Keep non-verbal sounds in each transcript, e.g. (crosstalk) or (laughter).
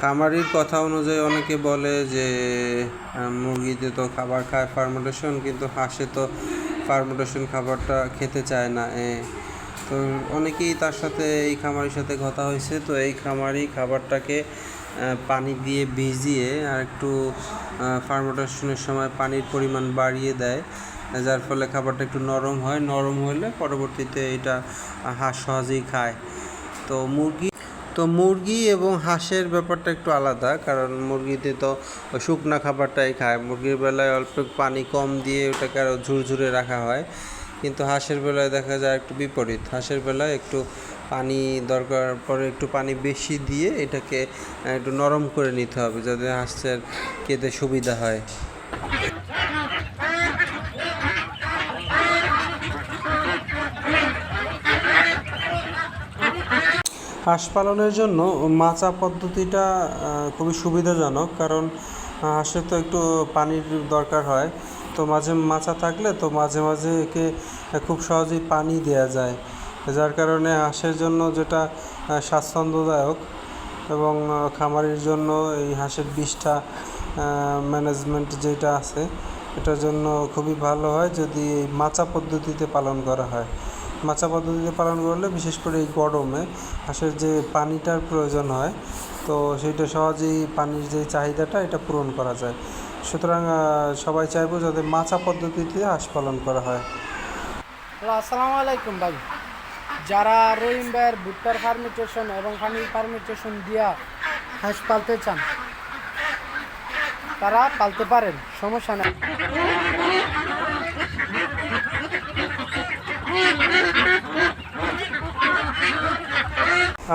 খামারির কথা অনুযায়ী অনেকে বলে যে মুরগিতে তো খাবার খায় ফার্মেন্টেশন কিন্তু হাঁসে তো ফার্মেন্টেশন খাবারটা খেতে চায় না তো অনেকেই তার সাথে, এই খামারির সাথে কথা হয়েছে, তো এই খামারি খাবারটাকে পানি দিয়ে ভিজিয়ে আর একটু ফার্মেন্টেশনের সময় পানির পরিমাণ বাড়িয়ে দেয়, যার ফলে খাবারটা একটু নরম হয়, নরম হলে পরবর্তীতে এটা হাঁস সহজেই খায়। তো মুরগি তো মুরগি এবং হাঁসের ব্যাপারটা একটু আলাদা, কারণ মুরগিতে তো শুকনা খাবারটাই খায়। মুরগির বেলায় অল্প পানি কম দিয়ে ওটাকে আরও ঝুরঝুরে রাখা হয়। কিন্তু হাঁসের বেলায় দেখা যায় একটু বিপরীত। হাঁসের বেলায় একটু পানি দরকার পরে একটু পানি বেশি দিয়ে এটাকে একটু নরম করে নিতে হবে যাতে হাঁসের খেতে সুবিধা হয়। হাঁস পালনের জন্য মাচা পদ্ধতিটা খুবই সুবিধাজনক, কারণ হাঁসের তো একটু পানির দরকার হয়। তো মাঝে মাচা থাকলে তো মাঝে মাঝে একে খুব সহজেই পানি দেওয়া যায়। যার কারণে হাঁসের জন্য যেটা স্বাচ্ছন্দ্যদায়ক এবং খামারির জন্য এই হাঁসের বিষটা ম্যানেজমেন্ট যেটা আছে, এটার জন্য খুবই ভালো হয় যদি এই মাচা পদ্ধতিতে পালন করা হয়। মাচা পদ্ধতিতে পালন করলে, বিশেষ করে এই গরমে হাঁসের যে পানিটার প্রয়োজন হয়, তো সেইটা সহজেই পানির যে চাহিদাটা, এটা পূরণ করা যায়। সুতরাং সবাই চাইব যাতে মাচা পদ্ধতিতে হাঁস পালন করা হয়। আসসালামু আলাইকুম ভাই। যারা রহিম ভাইয়ের ভুট্টার ফার্মিটেশন এবং পানির ফার্মিটেশন দিয়া হাঁস পালতে চান, তারা পালতে পারেন, সমস্যা নেই।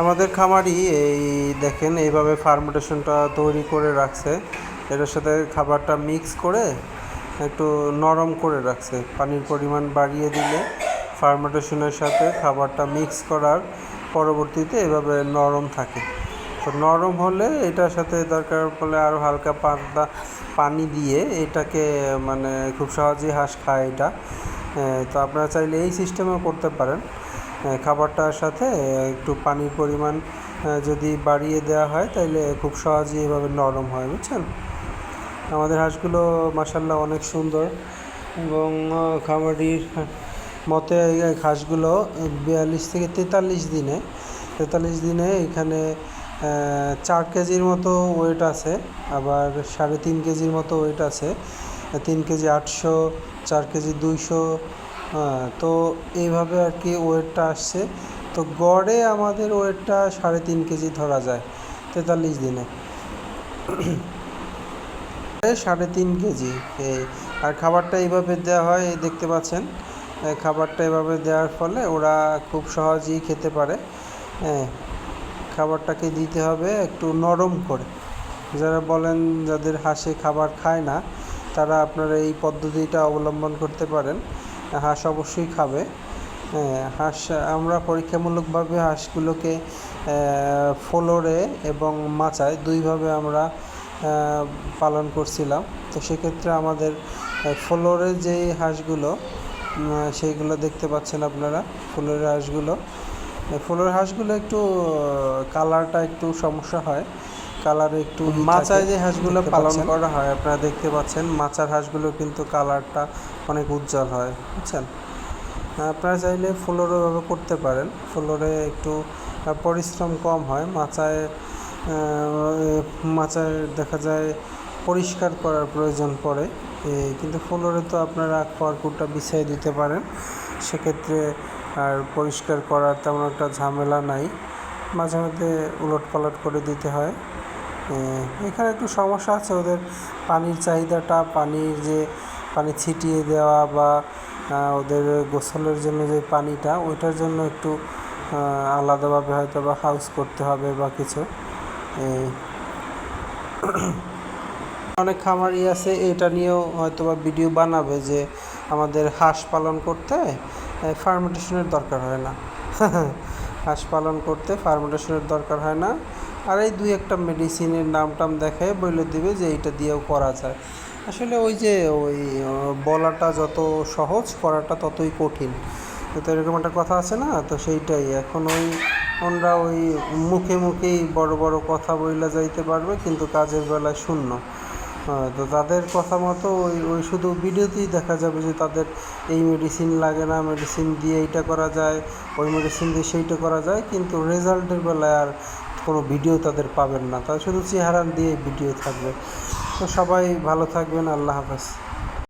আমাদের খামারি এই দেখেন, এইভাবে ফার্মেন্টেশনটা তৈরি করে রাখছে। এটার সাথে খাবারটা মিক্স করে একটু নরম করে রাখছে। পানির পরিমাণ বাড়িয়ে দিলে ফার্মেন্টেশনের সাথে খাবারটা মিক্স করার পরবর্তীতে এভাবে নরম থাকে। তো নরম হলে এটার সাথে দরকার পড়লে আরও হালকা পাতলা পানি দিয়ে এটাকে মানে খুব সহজেই হাঁস খায় এটা। তো আপনারা চাইলে এই সিস্টেমেও করতে পারেন। খাবারটার সাথে একটু পানির পরিমাণ যদি বাড়িয়ে দেওয়া হয় তাহলে খুব সহজেই এভাবে নরম হয়, বুঝছেন? আমাদের হাঁসগুলো মাসাল্লাহ অনেক সুন্দর এবং খামারির মতে হাঁসগুলো বিয়াল্লিশ থেকে তেতাল্লিশ দিনে তেতাল্লিশ দিনে এখানে চার কেজির মতো ওয়েট আছে, আবার সাড়ে তিন কেজির মতো ওয়েট আছে। তিন কেজি আটশো চার কেজি দুইশো হ্যাঁ, তো এইভাবে আর কি ওয়েটটা আসছে। তো গড়ে আমাদের ওয়েটটা সাড়ে তিন কেজি ধরা যায় তেতাল্লিশ দিনে। (coughs) সাড়ে তিন কেজি আর খাবারটা এইভাবে দেওয়া হয় দেখতে পাচ্ছেন খাবারটা এভাবে দেওয়ার ফলে ওরা খুব সহজেই খেতে পারে। হ্যাঁ খাবারটাকে দিতে হবে একটু নরম করে। যারা বলেন যাদের হাঁসে খাবার খায় না তারা আপনারা এই পদ্ধতিটা অবলম্বন করতে পারেন। হাঁস অবশ্যই খাবে। হ্যাঁ হাঁস, আমরা পরীক্ষামূলকভাবে হাঁসগুলোকে ফ্লোরে এবং মাচায় দুইভাবে আমরা পালন করছিলাম। তো সেক্ষেত্রে আমাদের ফ্লোরে যে হাঁসগুলো সেইগুলো দেখতে পাচ্ছেন আপনারা ফুলের হাঁসগুলো। ফুলের হাঁসগুলো একটু কালারটা একটু সমস্যা হয়। কালারে একটু মাচায় যে হাঁসগুলো পালন করা হয় আপনারা দেখতে পাচ্ছেন মাচার হাঁসগুলো কিন্তু কালারটা অনেক উজ্জ্বল হয় বুঝছেন? আপনারা চাইলে ফ্লোরে ভাবে করতে পারেন ফ্লোরে একটু পরিশ্রম কম হয় মাচায় মাচায় দেখা যায় পরিষ্কার করার প্রয়োজন পড়ে কিন্তু ফ্লোরে তো আপনারা খড়কুটা বিছিয়ে দিতে পারেন সেক্ষেত্রে আর পরিষ্কার করার তেমন একটা ঝামেলা নাই মাঝে মধ্যে উলট পালট করে দিতে হয় এখানে একটু সমস্যা আছে ওদের পানির চাহিদাটা, পানির যে, পানি ছিটিয়ে দেওয়া বা ওদের গোসলের জন্য যে পানিটা, ওইটার জন্য একটু আলাদাভাবে হয়তো বা হাউস করতে হবে বা কিছু। অনেক খামারি আছে, এটা নিয়েও হয়তো বা ভিডিও বানাবে যে, আমাদের হাঁস পালন করতে ফার্মেন্টেশনের দরকার হয় না। (laughs) হাঁস পালন করতে ফার্মেন্টেশনের দরকার হয় না। আর এই দুই একটা মেডিসিনের নাম টাম দেখায় বলে দিবে যে এইটা দিয়েও করা যায়। আসলে ওই যে ওই বলাটা যত সহজ, করাটা ততই কঠিন। তো এরকম একটা কথা আছে না? তো সেইটাই। এখন ওই ওনরা ওই মুখে মুখেই বড় বড় কথা বইলা যাইতে পারবে, কিন্তু কাজের বেলায় শূন্য। তো তাদের কথা মতো ওই ওই শুধু ভিডিওতেই দেখা যাবে যে তাদের এই মেডিসিন লাগে না মেডিসিন দিয়ে এইটা করা যায়, ওই মেডিসিন দিয়ে সেইটা করা যায়, কিন্তু রেজাল্টের বেলায় আর কোনো ভিডিও তাদের পাবেন না। তারা শুধু চেহারা দিয়ে ভিডিও থাকবে। তো সবাই ভালো থাকবেন। আল্লাহ হাফেজ।